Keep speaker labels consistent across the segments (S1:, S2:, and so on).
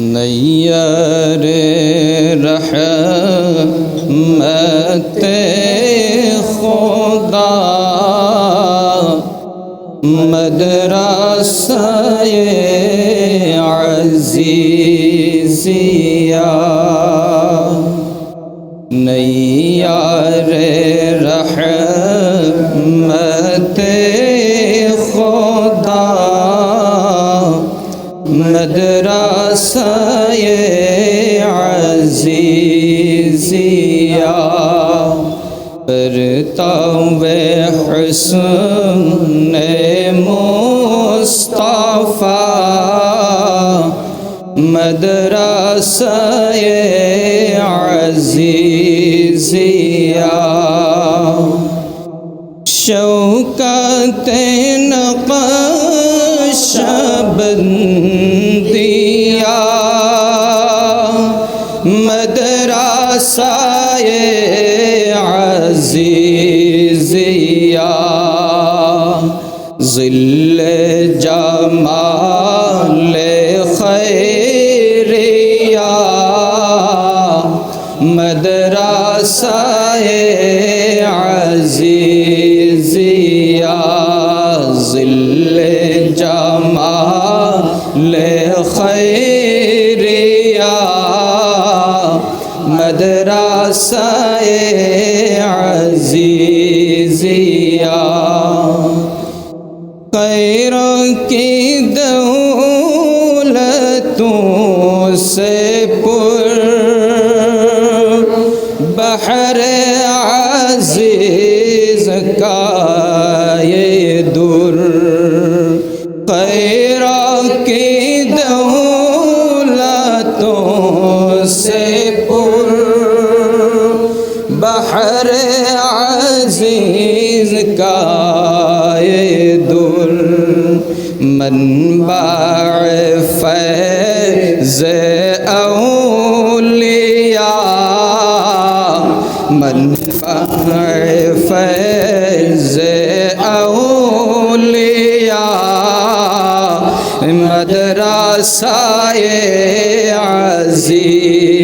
S1: نیر رحمت خدا مدرسہ عزیزیا نیار عزیزیا کرتا وے حسن مصطفیٰ مدرسہ عزیزیا شوکت نقش بندیا عزیزیا ظل جمال خیریا مدرسہ عزیزیا ظل جمال خیریا مدرسہ عزیزیا خیروں کی دولتوں منبع فیض اولیاء منبع فیض اولیاء مدرسہ عزیزیا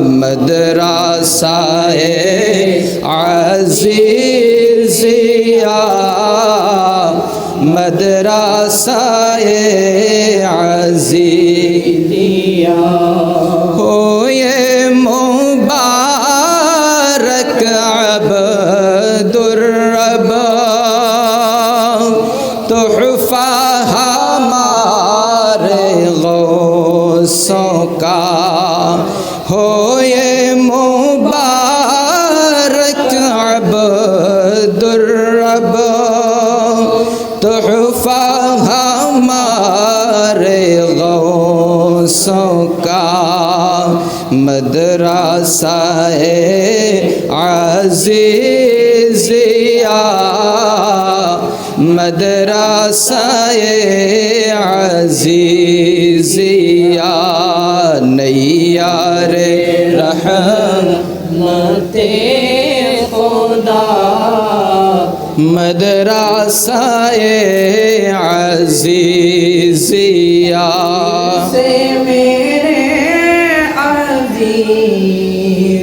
S1: مدرسہ عزیزیا সায়ে আজি غوثوں کا مدرسہ عزیزیا مدرسہ عزیزیا نیار رحمت خدا مدرسہ عزیزیا
S2: سے میرے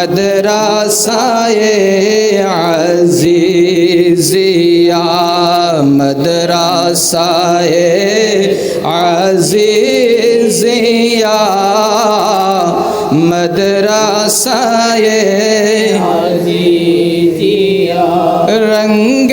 S2: መድራሳዬ አዚዝያ መድራሳዬ አዚዝያ መድራሳዬ ረንጌ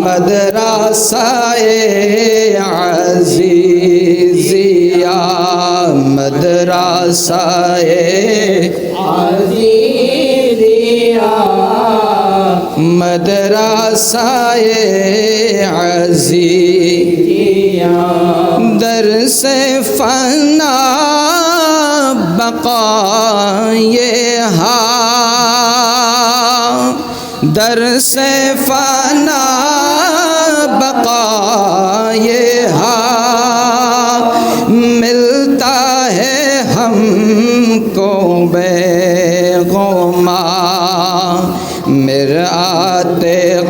S1: مدرسہ عزیزیہ مدرسہ
S2: عزیزیا
S1: مدرسہ عزیزیہ در سے فنا بقا یہ ہا، در سے فنا ہم کو بے غما مرآت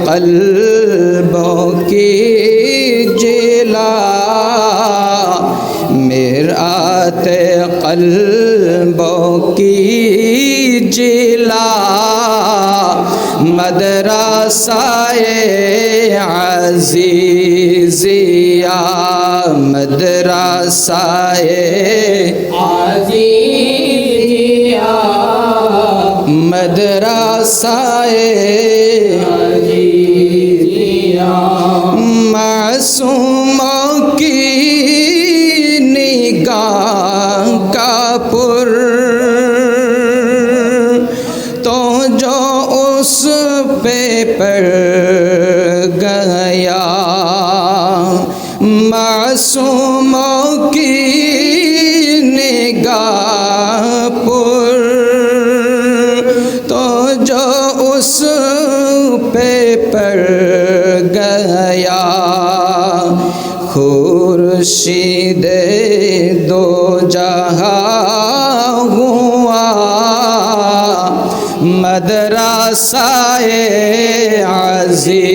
S1: قلبوں کی جلا مرآت قلبوں کی جلا مدرسہ عزیزیہ مدرسہ
S2: عزیزیا
S1: مدرسہ
S2: عزیزیا
S1: معصوموں کی نگاہ کا پر تو جو اس پہ پڑ گیا معصوموں کی نگاہ پر تو جو اس پہ پڑ گیا، خورشید دو جہاں ہوا۔ مدرسہ عزیزیہ۔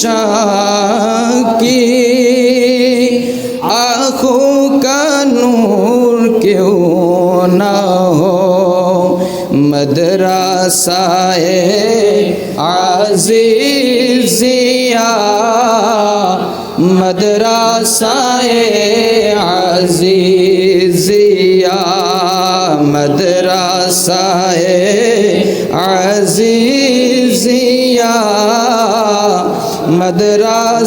S1: শাকি আখো কানুর কেউ না হো। মদরাসায় আজিজিয়া মদরাসায় আজিজিয়া মদরাসায় আজিজিয়া